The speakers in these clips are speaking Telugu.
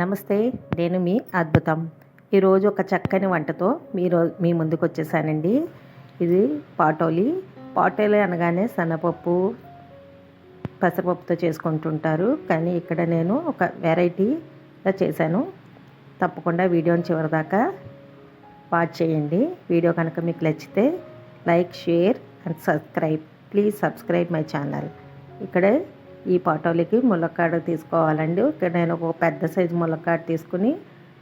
నమస్తే నేను మీ అద్భుతం. ఈరోజు ఒక చక్కని వంటతో మీరు మీ ముందుకు వచ్చేసానండి ఇది పాటోలి. పాటోలి అనగానే సన్నపప్పు పెసరపప్పుతో చేసుకుంటుంటారు. కానీ ఇక్కడ నేను ఒక వెరైటీగా చేశాను. తప్పకుండా వీడియోని చివరిదాకా వాచ్ చేయండి. వీడియో కనుక మీకు నచ్చితే like share and subscribe. Please subscribe my channel. ఇక్కడే ఈ పాటోలకి ములక్కాడ తీసుకోవాలండి. ఇక్కడ నేను ఒక పెద్ద సైజు ములక్కాడ తీసుకుని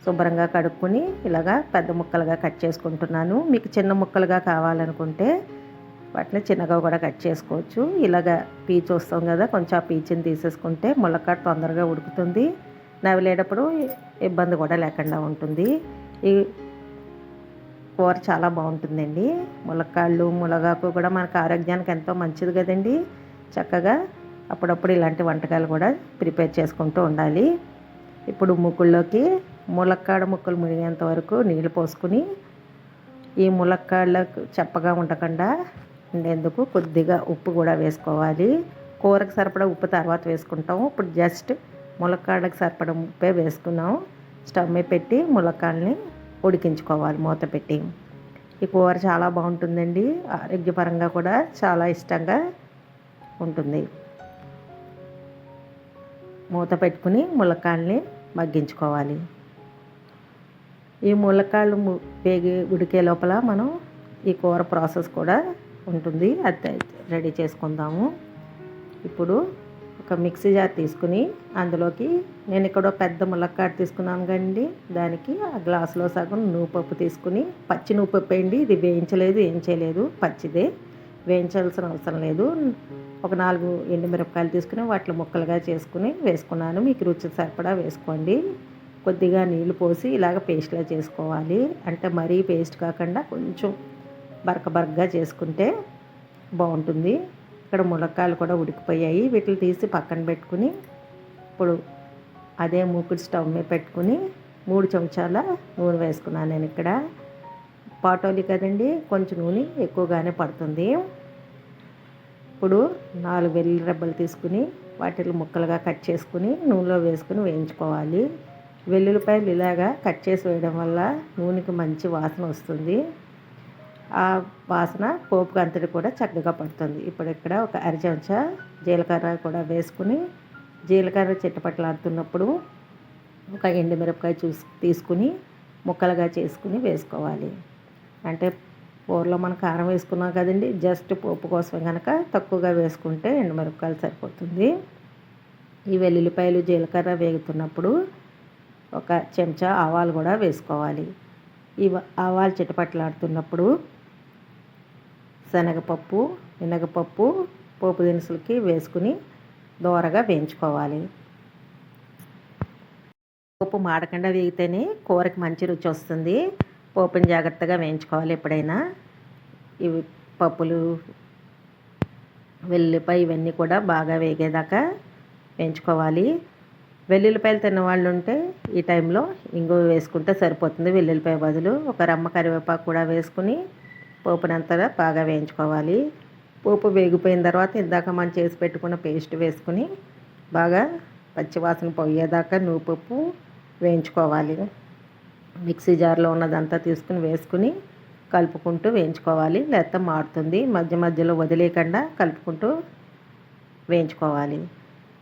శుభ్రంగా కడుక్కొని ఇలాగా పెద్ద ముక్కలుగా కట్ చేసుకుంటున్నాను. మీకు చిన్న ముక్కలుగా కావాలనుకుంటే వాటిని చిన్నగా కూడా కట్ చేసుకోవచ్చు. ఇలాగా పీచు వస్తాం కదా కొంచెం ఆ పీచుని తీసేసుకుంటే ములక్కాడ తొందరగా ఉడుకుతుంది. నవిలేటప్పుడు ఇబ్బంది కూడా లేకుండా ఉంటుంది. ఈ కూర చాలా బాగుంటుందండి. ములక్కాళ్ళు ములగాకు కూడా మనకు ఆరోగ్యానికి ఎంతో మంచిది కదండి. చక్కగా అప్పుడప్పుడు ఇలాంటి వంటకాలు కూడా ప్రిపేర్ చేసుకుంటూ ఉండాలి. ఇప్పుడు ముక్కుల్లోకి ములక్కాడ ముక్కలు మునిగేంత వరకు నీళ్ళు పోసుకుని ఈ ములక్కాడలకు చప్పగా ఉండకుండా ఉండేందుకు కొద్దిగా ఉప్పు కూడా వేసుకోవాలి. కూరకు సరిపడా ఉప్పు తర్వాత వేసుకుంటాము ఇప్పుడు జస్ట్ ములక్కాడకు సరిపడా ఉప్పే వేసుకున్నాం. స్టవ్ మీద పెట్టి ములక్కాడని ఉడికించుకోవాలి మూత పెట్టి. ఈ కూర చాలా బాగుంటుందండి. ఆరోగ్యపరంగా కూడా చాలా ఇష్టంగా ఉంటుంది. మూత పెట్టుకుని ములక్కాళ్ళని మగ్గించుకోవాలి. ఈ ములక్కాళ్ళు వేగి ఉడికే లోపల మనం ఈ కూర ప్రాసెస్ కూడా ఉంటుంది. అది రెడీ చేసుకుందాము. ఇప్పుడు ఒక మిక్సీ జార్ తీసుకుని అందులోకి నేను ఇక్కడ పెద్ద ములక్కాడ తీసుకున్నాను కండి దానికి ఆ గ్లాసులో సగం నూపప్పు తీసుకుని పచ్చి నూపప్పు వేయండి ఇది వేయించలేదు ఏం చేయలేదు పచ్చిదే. వేయించాల్సిన అవసరం లేదు. ఒక నాలుగు ఎండుమిరపకాయలు తీసుకుని వాటిలో ముక్కలుగా చేసుకుని వేసుకున్నాను. మీకు రుచి సరిపడా వేసుకోండి. కొద్దిగా నీళ్ళు పోసి ఇలాగ పేస్ట్లా చేసుకోవాలి. అంటే మరీ పేస్ట్ కాకుండా కొంచెం బరక బరకగా చేసుకుంటే బాగుంటుంది. ఇక్కడ ములక్కాయలు కూడా ఉడికిపోయాయి. వీటిని తీసి పక్కన పెట్టుకుని ఇప్పుడు అదే మూకుడు స్టవ్ మీద పెట్టుకుని మూడు చెంచాల నూనె వేసుకున్నాను నేను ఇక్కడ. పాటోలి కదండి కొంచెం నూనె ఎక్కువగానే పడుతుంది. ఇప్పుడు నాలుగు వెల్లుల్లి రెబ్బలు తీసుకుని వాటిని ముక్కలుగా కట్ చేసుకుని నూనెలో వేసుకుని వేయించుకోవాలి. వెల్లుల్లిపాయలు ఇలాగా కట్ చేసి వేయడం వల్ల నూనెకి మంచి వాసన వస్తుంది. ఆ వాసన పోపు అంతటి కూడా చక్కగా పడుతుంది. ఇప్పుడు ఇక్కడ ఒక అర జీలకర్ర కూడా వేసుకుని జీలకర్ర చిట్టపట్లాడుతున్నప్పుడు ఒక ఎండుమిరపకాయ చూసి తీసుకుని ముక్కలుగా చేసుకుని వేసుకోవాలి. అంటే కూరలో మనం కారం వేసుకున్నాం కదండి జస్ట్ పోపు కోసం కనుక తక్కువగా వేసుకుంటే ఎండుమిరపకాయలు సరిపోతుంది. ఈ వెల్లుల్లిపాయలు జీలకర్ర వేగుతున్నప్పుడు ఒక చెంచా ఆవాలు కూడా వేసుకోవాలి. ఈ ఆవాలు చిటపట్లాడుతున్నప్పుడు శనగపప్పు మినగపప్పు పోపు దినుసులకి వేసుకుని దోరగా వేయించుకోవాలి. పప్పు మాడకుండా వేగితేనే కూరకి మంచి రుచి వస్తుంది. పోపుని జాగ్రత్తగా వేయించుకోవాలి ఎప్పుడైనా. ఇవి పప్పులు వెల్లుల్లిపాయ ఇవన్నీ కూడా బాగా వేగేదాకా వేయించుకోవాలి. వెల్లుల్లిపాయలు తిన్న వాళ్ళు ఉంటే ఈ టైంలో ఇంగువ వేసుకుంటే సరిపోతుంది. వెల్లుల్లిపాయ బదులు ఒక రమ్మ కరివేపాకు కూడా వేసుకుని పోపునంతా బాగా వేయించుకోవాలి. పోపు వేగిపోయిన తర్వాత ఇందాక మనం చేసి పెట్టుకున్న పేస్ట్ వేసుకుని బాగా పచ్చివాసన పోయేదాకా నూపప్పు వేయించుకోవాలి. మిక్సీ జార్లో ఉన్నదంతా తీసుకుని వేసుకుని కలుపుకుంటూ వేయించుకోవాలి. లేకపోతే మాడుతుంది. మధ్య మధ్యలో వదిలేయకుండా కలుపుకుంటూ వేయించుకోవాలి.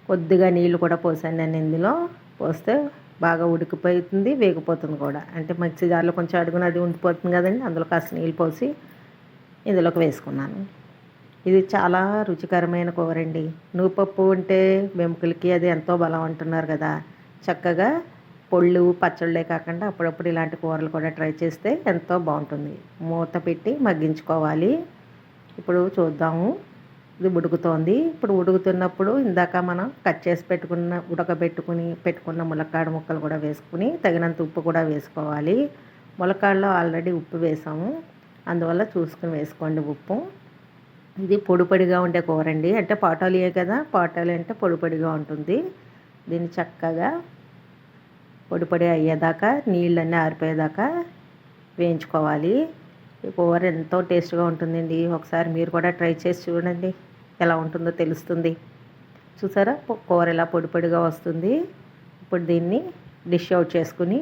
కొద్దిగా నీళ్ళు కూడా పోసాను నేను ఇందులో. పోస్తే బాగా ఉడికిపోతుంది వేగిపోతుంది కూడా. అంటే మిక్సీ జార్లో కొంచెం అడుగున అది ఉండిపోతుంది కదండి. అందులో కాస్త నీళ్ళు పోసి ఇందులోకి వేసుకున్నాను. ఇది చాలా రుచికరమైన కూర అండి. పప్పు అంటే వెముకలకి అది ఎంతో బలం అంటున్నారు కదా. చక్కగా పొళ్ళు పచ్చళ్ళే కాకుండా అప్పుడప్పుడు ఇలాంటి కూరలు కూడా ట్రై చేస్తే ఎంతో బాగుంటుంది. మూత పెట్టి మగ్గించుకోవాలి. ఇప్పుడు చూద్దాము. ఇది ఉడుకుతోంది. ఇప్పుడు ఉడుకుతున్నప్పుడు ఇందాక మనం కట్ చేసి పెట్టుకున్న ఉడకబెట్టుకుని పెట్టుకున్న ములక్కాడ ముక్కలు కూడా వేసుకుని తగినంత ఉప్పు కూడా వేసుకోవాలి. ములక్కాడలో ఆల్రెడీ ఉప్పు వేసాము. అందువల్ల చూసుకుని వేసుకోండి ఉప్పు. ఇది పొడిపొడిగా ఉండే కూర అండి. అంటే పాటాలియే కదా పాటాలి అంటే పొడిపొడిగా ఉంటుంది. దీన్ని చక్కగా పొడి పొడి అయ్యేదాకా నీళ్ళన్నీ ఆరిపోయేదాకా వేయించుకోవాలి. ఈ కూర ఎంతో టేస్ట్గా ఉంటుందండి. ఒకసారి మీరు కూడా ట్రై చేసి చూడండి ఎలా ఉంటుందో తెలుస్తుంది. చూసారా? కూర ఎలా పొడి పొడిగా వస్తుంది. ఇప్పుడు దీన్ని డిష్ అవుట్ చేసుకుని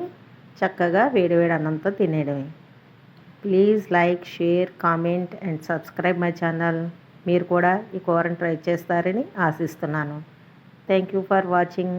చక్కగా వేడివేడి అన్నంతో తినేయడమే. Please like share comment and subscribe my channel. మీరు కూడా ఈ కూరని ట్రై చేస్తారని ఆశిస్తున్నాను. Thank you for watching.